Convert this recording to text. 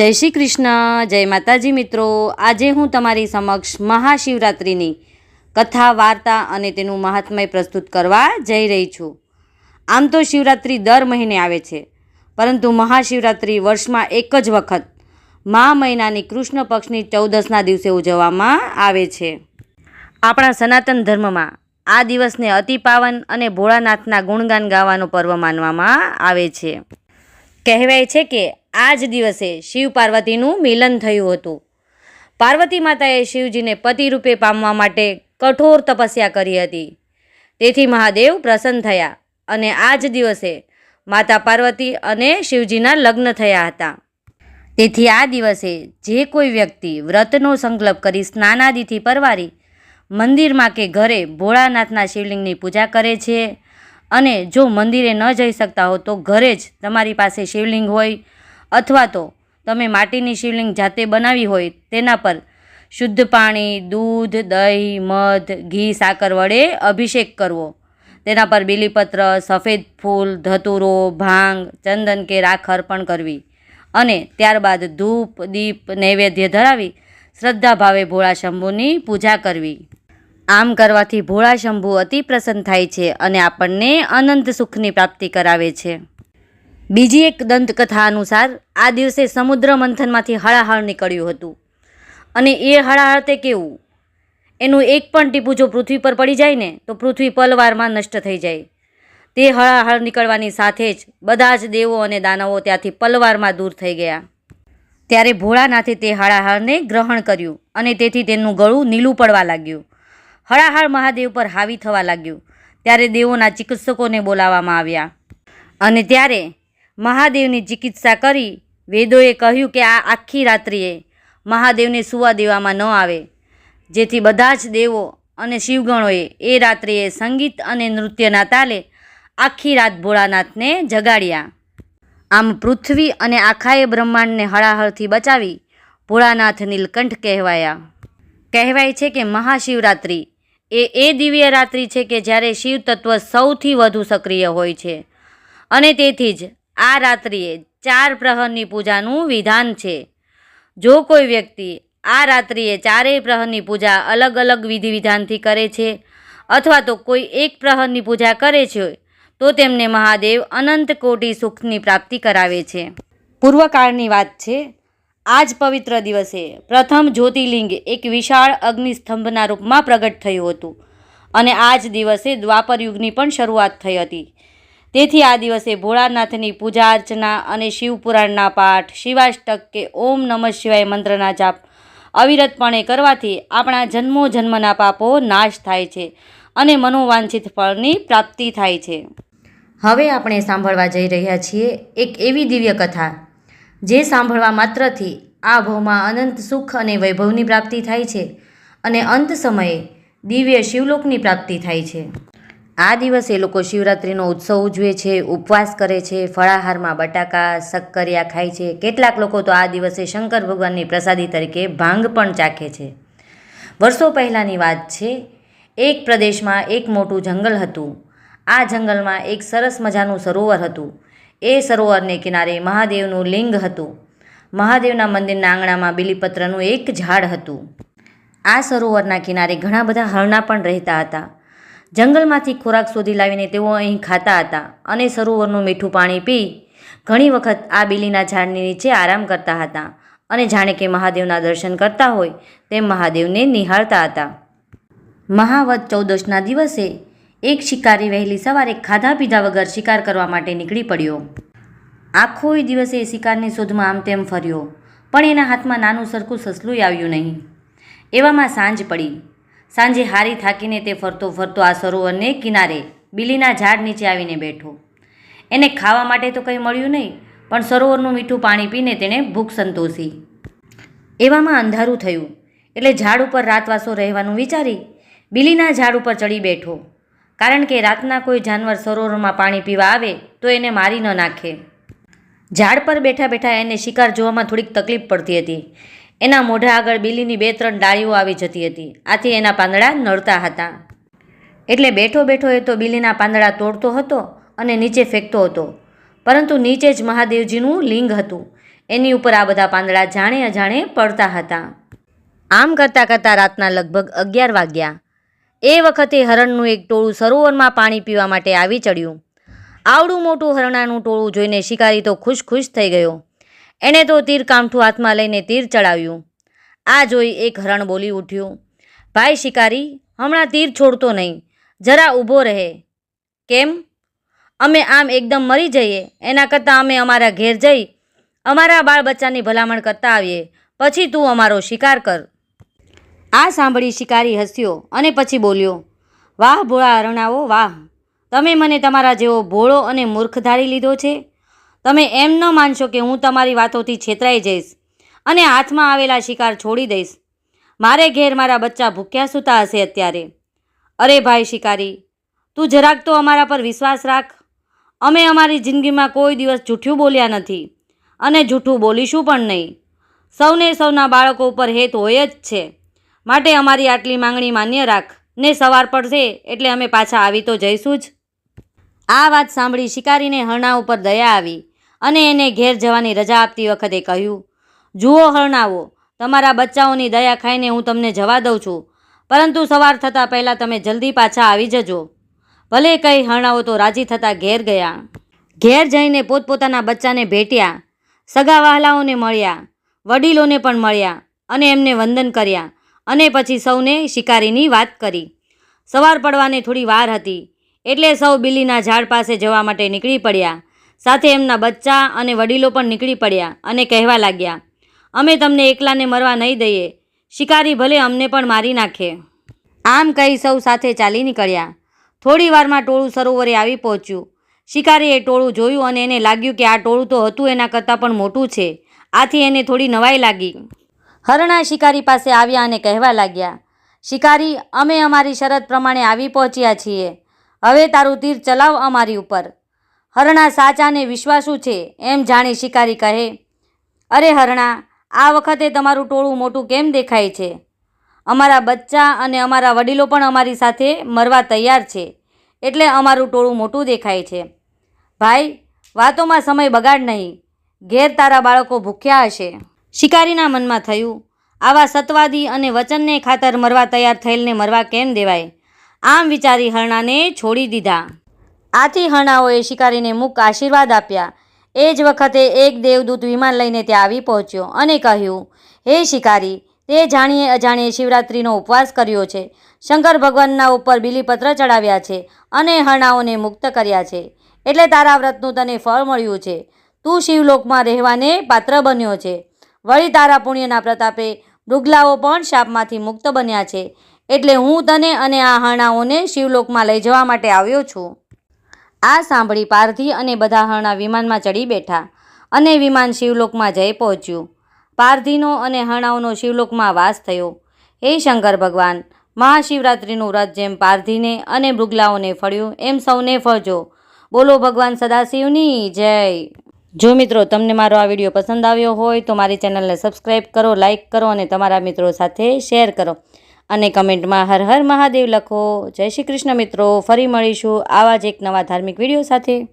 જય શ્રી કૃષ્ણ, જય માતાજી મિત્રો. આજે હું તમારી સમક્ષ મહાશિવરાત્રિની કથા, વાર્તા અને તેનું મહાત્મય પ્રસ્તુત કરવા જઈ રહી છું. આમ તો શિવરાત્રિ દર મહિને આવે છે, પરંતુ મહાશિવરાત્રિ વર્ષમાં એક જ વખત મા મહિનાની કૃષ્ણ પક્ષની ચૌદસના દિવસે ઉજવવામાં આવે છે. આપણા સનાતન ધર્મમાં આ દિવસને અતિ પાવન અને ભોળાનાથના ગુણગાન ગાવાનો પર્વ માનવામાં આવે છે. કહેવાય છે કે આ જ દિવસે શિવ પાર્વતીનું મિલન થયું હતું. પાર્વતી માતાએ શિવજીને પતિ રૂપે પામવા માટે કઠોર તપસ્યા કરી હતી. તેથી મહાદેવ પ્રસન્ન થયા અને આ જ દિવસે માતા પાર્વતી અને શિવજીના લગ્ન થયા હતા. તેથી આ દિવસે જે કોઈ વ્યક્તિ વ્રતનો સંકલ્પ કરી સ્નાનાદિથી પરવારી મંદિરમાં કે ઘરે ભોળાનાથના શિવલિંગની પૂજા કરે છે અને જો મંદિરે ન જઈ શકતા હો તો ઘરે જ તમારી પાસે શિવલિંગ હોય અથવા તો તમે માટીની શિવલિંગ જાતે બનાવી હોય તેના પર શુદ્ધ પાણી, દૂધ, દહીં, મધ, ઘી, સાકર વડે અભિષેક કરવો. તેના પર બીલીપત્ર, સફેદ ફૂલ, ધતુરો, ભાંગ, ચંદન કે રાખ અર્પણ કરવી. અને ત્યારબાદ ધૂપ, દીપ, નૈવેદ્ય ધરાવી શ્રદ્ધા ભાવે ભોળા શંભુની પૂજા કરવી. આમ કરવાથી ભોળા શંભુ અતિ પ્રસન્ન થાય છે અને આપણને અનંત સુખની પ્રાપ્તિ કરાવે છે. બીજી એક દંતકથા અનુસાર આ દિવસે સમુદ્ર મંથનમાંથી હળાહળ નીકળ્યું હતું. અને એ હળાહળ તે કેવું? એનું એક પણ ટીપું જો પૃથ્વી પર પડી જાય ને, તો પૃથ્વી પલવારમાં નષ્ટ થઈ જાય. તે હળાહળ નીકળવાની સાથે જ બધા જ દેવો અને દાનવો ત્યાંથી પલવારમાં દૂર થઈ ગયા. ત્યારે ભોળાનાથે તે હળાહળને ગ્રહણ કર્યું અને તેથી તેનું ગળું નીલું પડવા લાગ્યું. હળાહળ મહાદેવ પર હાવી થવા લાગ્યું. ત્યારે દેવોના ચિકિત્સકોને બોલાવવામાં આવ્યા. અને ત્યારે મહાદેવની ચિકિત્સા કરી વેદોએ કહ્યું કે આ આખી રાત્રિએ મહાદેવને સુવા દેવામાં ન આવે. જેથી બધા જ દેવો અને શિવગણોએ એ રાત્રિએ સંગીત અને નૃત્યના તાલે આખી રાત ભોળાનાથને જગાડ્યા. આમ પૃથ્વી અને આખાએ બ્રહ્માંડને હળાહળથી બચાવી ભોળાનાથ નીલકંઠ કહેવાયા. કહેવાય છે કે મહાશિવરાત્રિ એ એ દિવ્ય રાત્રિ છે કે જ્યારે શિવ તત્વ સૌથી વધુ સક્રિય હોય છે. અને તેથી જ આ રાત્રિએ ચાર પ્રહરની પૂજાનું વિધાન છે. જો કોઈ વ્યક્તિ આ રાત્રિએ ચારેય પ્રહરની પૂજા અલગ અલગ વિધિ વિધાનથી કરે છે અથવા તો કોઈ એક પ્રહરની પૂજા કરે છે તો તેમને મહાદેવ અનંત કોટી સુખની પ્રાપ્તિ કરાવે છે. પૂર્વકાળની વાત છે. આ જ પવિત્ર દિવસે પ્રથમ જ્યોતિર્લિંગ એક વિશાળ અગ્નિસ્તંભના રૂપમાં પ્રગટ થયું હતું અને આ જ દિવસે દ્વાપર યુગની પણ શરૂઆત થઈ હતી. તેથી આ દિવસે ભોળાનાથની પૂજા અર્ચના અને શિવપુરાણના પાઠ શિવાષ્ટક કે ઓમ નમઃ શિવાય મંત્રના જાપ અવિરતપણે કરવાથી આપણા જન્મો જન્મના પાપો નાશ થાય છે અને મનોવાંછિત ફળની પ્રાપ્તિ થાય છે. હવે આપણે સાંભળવા જઈ રહ્યા છીએ એક એવી દિવ્ય કથા, જે સાંભળવા માત્રથી આ ભવમાં અનંત સુખ અને વૈભવની પ્રાપ્તિ થાય છે અને અંત સમયે દિવ્ય શિવલોકની પ્રાપ્તિ થાય છે. આ દિવસે લોકો શિવરાત્રિનો ઉત્સવ ઉજવે છે, ઉપવાસ કરે છે, ફળાહારમાં બટાકા શક્કરિયા ખાય છે. કેટલાક લોકો તો આ દિવસે શંકર ભગવાનની પ્રસાદી તરીકે ભાંગ પણ ચાખે છે. વર્ષો પહેલાંની વાત છે, એક પ્રદેશમાં એક મોટું જંગલ હતું. આ જંગલમાં એક સરસ મજાનું સરોવર હતું. એ સરોવરને કિનારે મહાદેવનું લિંગ હતું. મહાદેવના મંદિરના આંગણામાં બિલીપત્રનું એક ઝાડ હતું. આ સરોવરના કિનારે ઘણા બધા હરણા પણ રહેતા હતા. જંગલમાંથી ખોરાક શોધી લાવીને તેઓ અહીં ખાતા હતા અને સરોવરનું મીઠું પાણી પી ઘણી વખત આ બીલીના ઝાડની નીચે આરામ કરતા હતા અને જાણે કે મહાદેવના દર્શન કરતા હોય તેમ મહાદેવને નિહાળતા હતા. મહાવત ચૌદશના દિવસે એક શિકારી વહેલી સવારે ખાધા પીધા વગર શિકાર કરવા માટે નીકળી પડ્યો. આખોય દિવસે શિકારની શોધમાં આમ તેમ ફર્યો, પણ એના હાથમાં નાનું સરખું સસલું આવ્યું નહીં. એવામાં સાંજ પડી. સાંજે હારી થાકીને તે ફરતો ફરતો આ સરોવરને કિનારે, બીલીના ઝાડ નીચે આવીને બેઠો. એને ખાવા માટે તો કંઈ મળ્યું નહીં, પણ સરોવરનું મીઠું પાણી પીને તેણે ભૂખ સંતોષી. એવામાં અંધારું થયું, એટલે ઝાડ ઉપર રાતવાસો રહેવાનું વિચારી બીલીના ઝાડ ઉપર ચડી બેઠો. કારણ કે રાતના કોઈ જાનવર સરોવરમાં પાણી પીવા આવે, તો એને મારી ન નાખે. ઝાડ પર બેઠા બેઠા એને શિકાર જોવામાં થોડીક તકલીફ પડતી હતી. એના મોઢા આગળ બિલીની બે ત્રણ ડાળીઓ આવી જતી હતી. આથી એના પાંદડા નડતા હતા. એટલે બેઠો બેઠો એ તો બિલીના પાંદડા તોડતો હતો અને નીચે ફેંકતો હતો. પરંતુ નીચે જ મહાદેવજીનું લિંગ હતું. એની ઉપર આ બધા પાંદડા જાણે અજાણે પડતા હતા. આમ કરતાં કરતાં રાતના લગભગ અગિયાર વાગ્યા. એ વખતે હરણનું એક ટોળું સરોવરમાં પાણી પીવા માટે આવી ચડ્યું. આવડું મોટું હરણાનું ટોળું જોઈને શિકારી તો ખુશ ખુશ થઈ ગયો. એણે તો તીર કામઠું હાથમાં લઈને તીર ચડાવ્યું. આ જોઈ એક હરણ બોલી ઉઠ્યું, ભાઈ શિકારી, હમણાં તીર છોડતો નહીં, જરા ઊભો રહે. કેમ? અમે આમ એકદમ મરી જઈએ, એના કરતાં અમે અમારા ઘેર જઈ, અમારા બાળ બચ્ચાની ભલામણ કરતા આવીએ, પછી તું અમારો શિકાર કર. આ સાંભળી શિકારી હસ્યો અને પછી બોલ્યો, વાહ ભોળા અરણાઓ, વાહ! તમે મને તમારા જેવો ભોળો અને મૂર્ખ ધારી લીધો છે? તમે એમ ન માનશો કે હું તમારી વાતોથી છેતરાઈ જઈશ અને હાથમાં આવેલા શિકાર છોડી દઈશ. મારે ઘેર મારા બચ્ચા ભૂખ્યા સૂતા હશે અત્યારે. અરે ભાઈ શિકારી, તું જરાક તો અમારા પર વિશ્વાસ રાખ. અમે અમારી જિંદગીમાં કોઈ દિવસ જૂઠું બોલ્યા નથી અને જૂઠું બોલીશું પણ નહીં. સૌને સૌના બાળકો ઉપર હેત હોય જ છે. માટે અમારી આટલી માંગણી માન્ય રાખ. ને સવાર પડશે એટલે અમે પાછા આવી તો જઈશું જ. આ વાત સાંભળી શિકારીને હરણા ઉપર દયા આવી. અને એને ઘેર જવાની રજા આપતી વખતે કહ્યું, જુઓ હરણાવો, તમારા બચ્ચાઓની દયા ખાઈને હું તમને જવા દઉં છું, પરંતુ સવાર થતાં પહેલાં તમે જલ્દી પાછા આવી જજો. ભલે કંઈ હરણાવો તો રાજી થતાં ઘેર ગયા. ઘેર જઈને પોતપોતાના બચ્ચાને ભેટ્યા, સગા વહાલાઓને મળ્યા, વડીલોને પણ મળ્યા અને એમને વંદન કર્યા અને પછી સૌને શિકારીની વાત કરી. સવાર પડવાને થોડી વાર હતી, એટલે સૌ બિલ્લીના ઝાડ પાસે જવા માટે નીકળી પડ્યા સાથે એમના બચ્ચા અને વડીલો પણ નીકળી પડ્યા અને કહેવા લાગ્યા, અમે તમને એકલાને મરવા નહીં દઈએ. શિકારી ભલે અમને પણ મારી નાખે. આમ કહી સૌ સાથે ચાલી નીકળ્યા. થોડી વારમાં ટોળું સરોવરે આવી પહોંચ્યું. શિકારીએ ટોળું જોયું અને એને લાગ્યું કે આ ટોળું તો હતું, એના કરતાં પણ મોટું છે. આથી એને થોડી નવાઈ લાગી. હરણા શિકારી પાસે આવ્યા અને કહેવા લાગ્યા, શિકારી, અમે અમારી શરત પ્રમાણે આવી પહોંચ્યા છીએ. હવે તારું તીર ચલાવ અમારી ઉપર. હરણા સાચાને વિશ્વાસુ છે એમ જાણી શિકારી કહે, અરે હરણા, આ વખતે તમારું ટોળું મોટું કેમ દેખાય છે? અમારા બચ્ચા અને અમારા વડીલો પણ અમારી સાથે મરવા તૈયાર છે, એટલે અમારું ટોળું મોટું દેખાય છે. ભાઈ, વાતોમાં સમય બગાડ નહીં, ઘેર તારા બાળકો ભૂખ્યા હશે. શિકારીના મનમાં થયું, આવા સત્વાદી અને વચનને ખાતર મરવા તૈયાર થયેલને મરવા કેમ દેવાય? આમ વિચારી હરણાને છોડી દીધા. આથી હણાઓએ શિકારીને મુક આશીર્વાદ આપ્યા. એ જ વખતે એક દેવદૂત વિમાન લઈને ત્યાં આવી પહોંચ્યો અને કહ્યું, હે શિકારી, તે જાણીએ અજાણીએ શિવરાત્રિનો ઉપવાસ કર્યો છે. શંકર ભગવાનના ઉપર બિલીપત્ર ચડાવ્યા છે અને હણાઓને મુક્ત કર્યા છે. એટલે તારા વ્રતનું તને ફળ મળ્યું છે. તું શિવલોકમાં રહેવાને પાત્ર બન્યો છે. વળી તારા પુણ્યના પ્રતાપે મૃગલાઓ પણ શાપમાંથી મુક્ત બન્યા છે. એટલે હું તને અને આ હણાઓને શિવલોકમાં લઈ જવા માટે આવ્યો છું. આ સાંભળી પારધી અને બધા હરણા વિમાનમાં ચડી બેઠા અને વિમાન શિવલોકમાં જઈ પહોંચ્યું. પારધીનો અને હરણાઓનો શિવલોકમાં વાસ થયો. હે શંકર ભગવાન, મહાશિવરાત્રિનું વ્રત જેમ પારધીને અને મૃગલાઓને ફળ્યું, એમ સૌને ફળજો. બોલો ભગવાન સદાશિવની જય. જો મિત્રો તમને મારો આ વીડિયો પસંદ આવ્યો હોય તો મારી ચેનલને સબસ્ક્રાઈબ કરો લાઈક કરો અને તમારા મિત્રો સાથે શેર કરો. અને કમેન્ટમાં હર હર મહાદેવ લખો. જય શ્રી કૃષ્ણ મિત્રો, ફરી મળીશું આવા જ એક નવા ધાર્મિક વીડિયો સાથે.